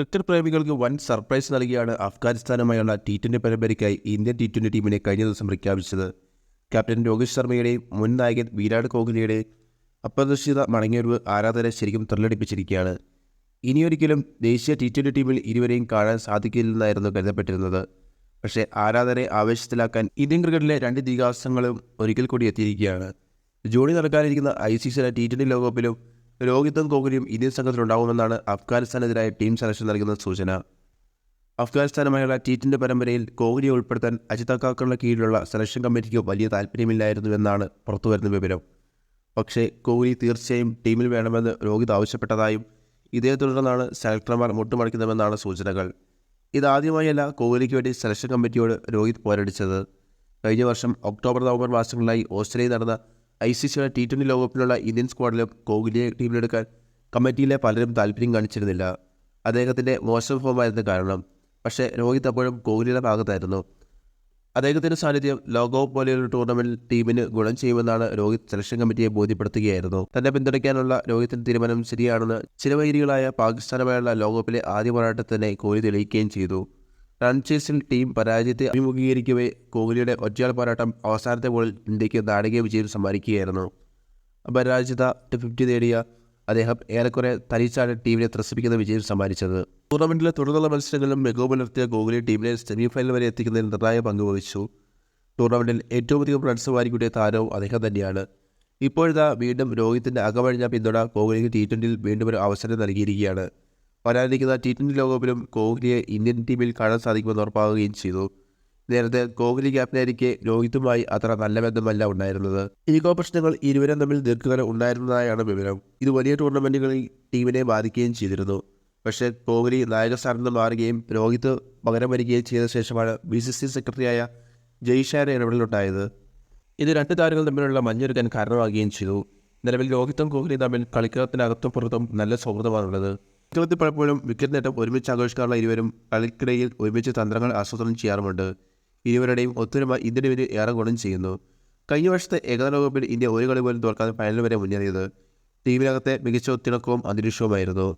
Cricket പ്രേമികൾക്ക് വൻ surprise നൽകിയാണ് അഫ്ഗാനിസ്ഥാനുമായുള്ള ടി ട്വന്റി പരമ്പരയ്ക്കായി ഇന്ത്യൻ ടി ട്വന്റി ടീമിനെ കഴിഞ്ഞ ദിവസം പ്രഖ്യാപിച്ചത്. ക്യാപ്റ്റൻ രോഹിത് ശർമ്മയുടെയും മുൻ നായകൻ വിരാട് കോഹ്ലിയുടെ അപ്രതീക്ഷിത മടങ്ങിയൊരു ആരാധകരെ ശരിക്കും ത്രില്ലടിപ്പിച്ചിരിക്കുകയാണ് ഇനിയൊരിക്കലും ദേശീയ ടി ട്വന്റി ടീമിൽ ഇരുവരെയും കാണാൻ സാധിക്കില്ലെന്നായിരുന്നു കരുതപ്പെട്ടിരുന്നത്. പക്ഷേ ആരാധകരെ ആവേശത്തിലാക്കാൻ ഇന്ത്യൻ ക്രിക്കറ്റിലെ രണ്ട് ഇതിഹാസങ്ങളും ഒരിക്കൽ കൂടി എത്തിയിരിക്കുകയാണ്. ജൂണിൽ നടക്കാനിരിക്കുന്ന I C C T twenty ലോകകപ്പിലും രോഹിത്തും കോഹ്ലിയും ഇന്ത്യൻ സംഘത്തിലുണ്ടാകുമെന്നാണ് അഫ്ഗാനിസ്ഥാനെതിരായ ടീം സെലക്ഷൻ നൽകുന്ന സൂചന. അഫ്ഗാനിസ്ഥാനുമായുള്ള ടി ട്വന്റി പരമ്പരയിൽ കോഹ്ലിയെ ഉൾപ്പെടുത്താൻ അജിത് അക്കാക്കറുടെ കീഴിലുള്ള സെലക്ഷൻ കമ്മിറ്റിക്ക് വലിയ താല്പര്യമില്ലായിരുന്നുവെന്നാണ് പുറത്തുവരുന്ന വിവരം. പക്ഷേ കോഹ്ലി തീർച്ചയായും ടീമിൽ വേണമെന്ന് രോഹിത് ആവശ്യപ്പെട്ടതായും ഇതേ തുടർന്നാണ് സെലക്ടർമാർ മുട്ടുമടക്കുന്നതെന്നാണ് സൂചനകൾ. ഇതാദ്യമായല്ല കോഹ്ലിക്ക് വേണ്ടി സെലക്ഷൻ കമ്മിറ്റിയോട് രോഹിത് പോരടിച്ചത്. കഴിഞ്ഞ വർഷം ഒക്ടോബർ നവംബർ മാസങ്ങളിലായി ഓസ്ട്രേലിയയിൽ നടന്ന ഐ സി സിയുടെ ടി ട്വന്റി ലോകകപ്പിലുള്ള ഇന്ത്യൻ സ്ക്വാഡിലെ കോഹ്ലിയെ ടീമിലെടുക്കാൻ കമ്മിറ്റിയിലെ പലരും താല്പര്യം കാണിച്ചിരുന്നില്ല. അദ്ദേഹത്തിന്റെ മോശം ഫോമായിരുന്നു കാരണം. പക്ഷേ രോഹിത് അപ്പോഴും കോഹ്ലിയുടെ ഭാഗത്തായിരുന്നു. അദ്ദേഹത്തിന്റെ സാന്നിധ്യം ലോകകപ്പ് പോലെയൊരു ടൂർണമെന്റിൽ ടീമിന് ഗുണം ചെയ്യുമെന്നാണ് രോഹിത് സെലക്ഷൻ കമ്മിറ്റിയെ ബോധ്യപ്പെടുത്തുകയായിരുന്നു. തന്നെ പിന്തുണയ്ക്കാനുള്ള രോഹിത്തിന്റെ തീരുമാനം ശരിയാണെന്ന് ചിരവൈരികളായ പാകിസ്ഥാനുമായുള്ള ലോകകപ്പിലെ ആദ്യ പോരാട്ടത്തിൽ തന്നെ കോഹ്ലി തെളിയിക്കുകയും ചെയ്തു. റൺ ചേസിൽ ടീം പരാജയത്തെ അഭിമുഖീകരിക്കവേ കോഹ്ലിയുടെ ഒറ്റയാൾ പോരാട്ടം അവസാനത്തെ ബോളിൽ ഇന്ത്യയ്ക്ക് നാടകീയ വിജയം സമ്മാനിക്കുകയായിരുന്നു. അപരാജിത ഫിഫ്റ്റി നേടിയ അദ്ദേഹം ഏറെക്കുറെ തനിച്ചാണ് ടീമിനെ ത്രസിപ്പിക്കുന്ന വിജയം സമ്മാനിച്ചത്. ടൂർണമെന്റിലെ തുടർന്നുള്ള മത്സരങ്ങളിലും മികവ് പുലർത്തിയ കോഹ്ലി ടീമിനെ സെമിഫൈനൽ വരെ എത്തിക്കുന്നതിൽ നിർണായക പങ്ക് വഹിച്ചു. ടൂർണമെന്റിൽ ഏറ്റവും അധികം റൺസ് വാരിക്കൂട്ടിയ താരവും അദ്ദേഹം തന്നെയാണ്. ഇപ്പോഴത്തെ വീണ്ടും രോഹിത്തിന്റെ അകമഴിഞ്ഞ പിന്തുണ കോഹ്ലിക്ക് ടി ട്വന്റിയിൽ വീണ്ടും ഒരു അവസരം നൽകിയിരിക്കുകയാണ്. വരാനിരിക്കുന്ന ടി ട്വന്റി ലോകകപ്പിലും കോഹ്ലിയെ ഇന്ത്യൻ ടീമിൽ കാണാൻ സാധിക്കുമെന്ന് ഉറപ്പാകുകയും ചെയ്തു. നേരത്തെ കോഹ്ലി ക്യാപ്റ്റനായിരിക്കെ രോഹിതുമായി അത്ര നല്ല ബന്ധമല്ല ഉണ്ടായിരുന്നത്. ഈഗോ പ്രശ്നങ്ങൾ ഇരുവരും തമ്മിൽ ദീർഘകാലം ഉണ്ടായിരുന്നതായാണ് വിവരം. ഇത് വലിയ ടൂർണമെന്റുകളിൽ ടീമിനെ ബാധിക്കുകയും ചെയ്തിരുന്നു. പക്ഷേ കോഹ്ലി നായക സ്ഥാനത്ത് നിന്ന് മാറുകയും രോഹിത് പകരം വരികയും ചെയ്ത ശേഷമാണ് ബി സി സി സെക്രട്ടറിയായ ജയ്ഷാരെ ഇടപെടലുണ്ടായത്. ഇത് രണ്ട് താരങ്ങൾ തമ്മിലുള്ള മഞ്ഞൊരുക്കാൻ കാരണമാകുകയും ചെയ്തു. നിലവിൽ രോഹിത്തും കോഹ്ലിയും തമ്മിൽ കളിക്കളത്തിനകത്തും പുറത്തും നല്ല സൗഹൃദമാണുള്ളത്. കളിക്കളത്തിൽ പലപ്പോഴും വിക്കറ്റ് നേട്ടം ഒരുമിച്ച് ആഘോഷിക്കാറുള്ള ഇരുവരും കളിക്കിടയിൽ ഒരുമിച്ച് തന്ത്രങ്ങൾ ആസൂത്രണം ചെയ്യാറുമുണ്ട്. ഇരുവരുടെയും ഒത്തൊരുമ ഇന്ത്യൻ ടീമിന് ഏറെ ഗുണം ചെയ്യുന്നു. കഴിഞ്ഞ വർഷത്തെ ഏകദിന ലോകകപ്പിൽ ഇന്ത്യ ഒരു കളി പോലും തോൽക്കാതെ ഫൈനൽ വരെ മുന്നേറിയത് ടീമിനകത്തെ മികച്ച ഒത്തിണക്കവും അന്തരീക്ഷവുമായിരുന്നു.